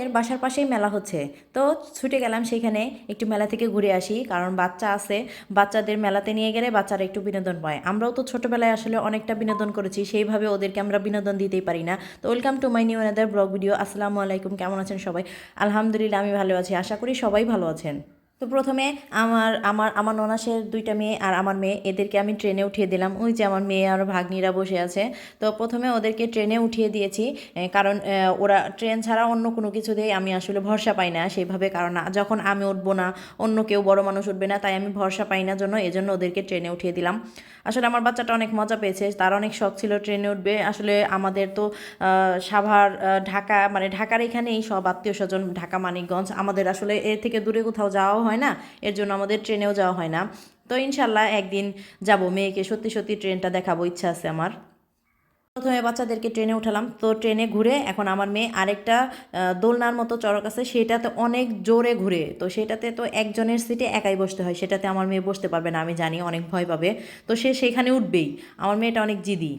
এর বাসার পাশেই মেলা হচ্ছে। তো ছুটে গেলাম সেখানে একটু মেলা থেকে ঘুরে আসি, কারণ বাচ্চা আছে। বাচ্চাদের মেলাতে নিয়ে গেলে বাচ্চারা একটু বিনোদন পায়। আমরাও তো ছোটোবেলায় আসলে অনেকটা বিনোদন করেছি, সেইভাবে ওদেরকে আমরা বিনোদন দিতেই পারি না। তো welcome to my new another blog video আসসালামু আলাইকুম, কেমন আছেন সবাই? আলহামদুলিল্লাহ, আমি ভালো আছি। আশা করি সবাই ভালো আছেন। তো প্রথমে আমার আমার আমার ননাসের দুইটা মেয়ে আর আমার মেয়ে, এদেরকে আমি ট্রেনে উঠিয়ে দিলাম। ওই যে আমার মেয়ে আর ভাগ্নিরা বসে আছে। তো প্রথমে ওদেরকে ট্রেনে উঠিয়ে দিয়েছি কারণ ওরা ট্রেন ছাড়া অন্য কোনো কিছুতেই আমি আসলে ভরসা পাই না সেইভাবে, কারণ যখন আমি উঠবো না, অন্য কেউ বড় মানুষ উঠবে না, তাই আমি ভরসা পাই না জন্য এজন্য ওদেরকে ট্রেনে উঠিয়ে দিলাম। আসলে আমার বাচ্চাটা অনেক মজা পেয়েছে, তার অনেক শখ ছিল ট্রেনে উঠবে। আসলে আমাদের তো সাভার ঢাকা মানে ঢাকার এখানেই সব আত্মীয় স্বজন ঢাকা, মানিকগঞ্জ, আমাদের আসলে এর থেকে দূরে কোথাও যাওয়াও হয় না, এর জন্য আমাদের ট্রেনেও যাওয়া হয় না। তো ইনশাল্লাহ একদিন যাব, মেয়েকে সত্যি সত্যি ট্রেনটা দেখাবো, ইচ্ছা আছে আমার। প্রথমে বাচ্চাদেরকে ট্রেনে উঠালাম। তো ট্রেনে ঘুরে এখন আমার মেয়ে আরেকটা দোলনার মতো চড়ক আছে, সেটাতে অনেক জোরে ঘুরে। তো সেটাতে তো একজনের সিটে একাই বসতে হয়, সেটাতে আমার মেয়ে বসতে পারবে না, আমি জানি, অনেক ভয় পাবে। তো সে সেখানে উঠবেই। আমার মেয়েটা অনেক জিদি।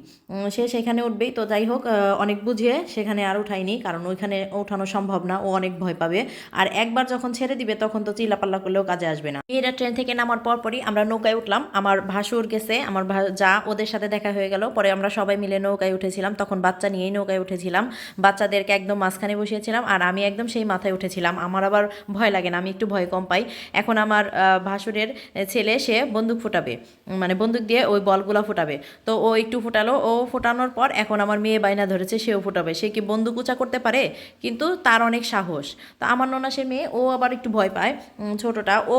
সে সেখানে উঠবেই। তো যাই হোক অনেক বুঝিয়ে সেখানে আর উঠাইনি কারণ ওইখানে ওঠানো সম্ভব না, ও অনেক ভয় পাবে। আর একবার যখন ছেড়ে দিবে, তখন তো চিল্লাপাল্লা করলেও কাজে আসবে না। মেয়েরা ট্রেন থেকে নামার পর পরই আমরা নৌকায় উঠলাম। আমার ভাসুর গেছে, আমার যা ওদের সাথে দেখা হয়ে গেল। পরে আমরা সবাই মিলে নৌকায় উঠেছিলাম, তখন বাচ্চা নিয়েই নৌকায় উঠেছিলাম। বাচ্চাদেরকে একদম মাঝখানে বসিয়েছিলাম আর আমি একদম সেই মাথায় উঠেছিলাম। আমার আবার ভয় লাগে না, আমি একটু ভয় কম পাই। এখন আমার ভাসুরের ছেলে, সে বন্দুক ফুটাবে। মানে বন্দুক দিয়ে ওই বলগুলা ফুটাবে। তো ও একটু ফুটালো, ও ফুটানোর পর এখন আমার মেয়ে বাইনা ধরেছে, সেও ফুটাবে। সে কি বন্দুক উঁচা করতে পারে? কিন্তু তার অনেক সাহস। তো আমার ননাসের মেয়ে, ও আবার একটু ভয় পায় ছোটটা। ও,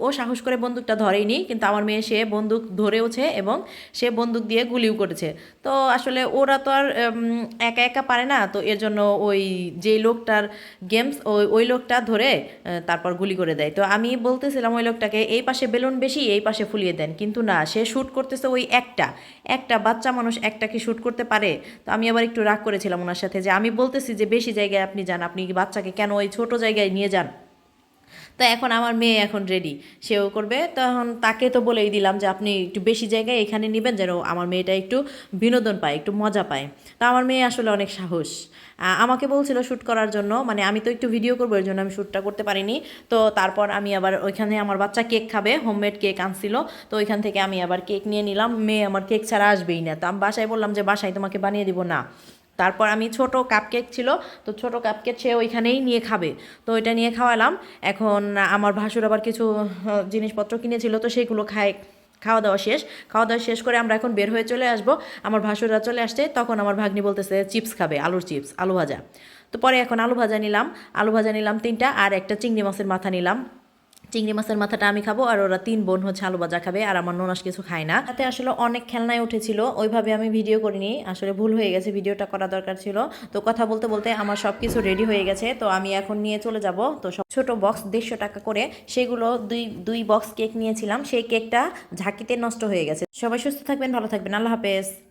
ও- সাহস করে বন্দুকটা ধরেইনি, কিন্তু আমার মেয়ে সে বন্দুক ধরেওছে এবং সে বন্দুক দিয়ে গুলিও করেছে। তো আসলে ওরা তো আর একা একা পারে না, তো এর জন্য ওই যেই লোকটার গেমস ওই ওই লোকটা ধরে তারপর গুলি করে দেয়। তো আমি বলতেছিলাম ওই লোকটাকে, এই পাশে বেলুন বেশি, এই পাশে ফুলিয়ে দেন। কিন্তু না, সে শ্যুট করতেছে ওই একটা। একটা বাচ্চা মানুষ একটা কি শ্যুট করতে পারে? তো আমি আবার একটু রাগ করেছিলাম ওনার সাথে যে আমি বলতেছি যে, বেশি জায়গায় আপনি যান, আপনি বাচ্চাকে কেন ওই ছোট জায়গায় নিয়ে যান? তো এখন আমার মেয়ে এখন রেডি সেও করবে। তখন তাকে তো বলেই দিলাম যে আপনি একটু বেশি জায়গায় এখানে নেবেন যেন আমার মেয়েটা একটু বিনোদন পায়, একটু মজা পায়। তো আমার মেয়ে আসলে অনেক সাহস। আমাকে বলছিল শ্যুট করার জন্য মানে আমি তো একটু ভিডিও করব এর জন্য আমি শ্যুটটা করতে পারিনি। তো তারপর আমি আবার ওইখানে আমার বাচ্চা কেক খাবে হোমমেড কেক আনছিল। তো ওইখান থেকে আমি আবার কেক নিয়ে নিলাম। মেয়ে আমার কেক ছাড়া আসবেই না। তো আমি বাসায় বললাম যে, বাসায় তোমাকে বানিয়ে দিব না। তারপর আমি ছোট কাপকেক ছিল, তো ছোট কাপকেক সে ওইখানেই নিয়ে খাবে। তো ওইটা নিয়ে খাওয়ালাম। এখন আমার ভাসুর আবার কিছু জিনিসপত্র কিনেছিল, তো সেইগুলো খায়, খাওয়া দাওয়া শেষ। খাওয়া দাওয়া শেষ করে আমরা এখন বের হয়ে চলে আসব। আমার ভাসুররা চলে আসছে, তখন আমার ভাগ্নি বলতেছে, চিপস খাবে, আলুর চিপস, আলু ভাজা। তো পরে এখন আলু ভাজা নিলাম। আলু ভাজা নিলাম তিনটা, আর একটা চিংড়ি মাছের মাথা নিলাম। চিংড়ি মাছের মাথাটা আমি খাব আর ওরা তিন বোন হচ্ছে আলু ভাজা খাবে আর আমার ননাস কিছু খায় না। তাতে আসলে অনেক খেলনায় উঠেছিল, ওইভাবে আমি ভিডিও করিনি, আসলে ভুল হয়ে গেছে ভিডিওটা করা দরকার ছিল। তো কথা বলতে বলতে আমার সব কিছু রেডি হয়ে গেছে, তো আমি এখন নিয়ে চলে যাব। তো সব ছোট বক্স দেড়শো টাকা করে, সেগুলো দুই দুই বক্স কেক নিয়েছিলাম, সেই কেকটা ঝাঁকিতে নষ্ট হয়ে গেছে। সবাই সুস্থ থাকবেন, ভালো থাকবেন, আল্লাহ হাফেজ।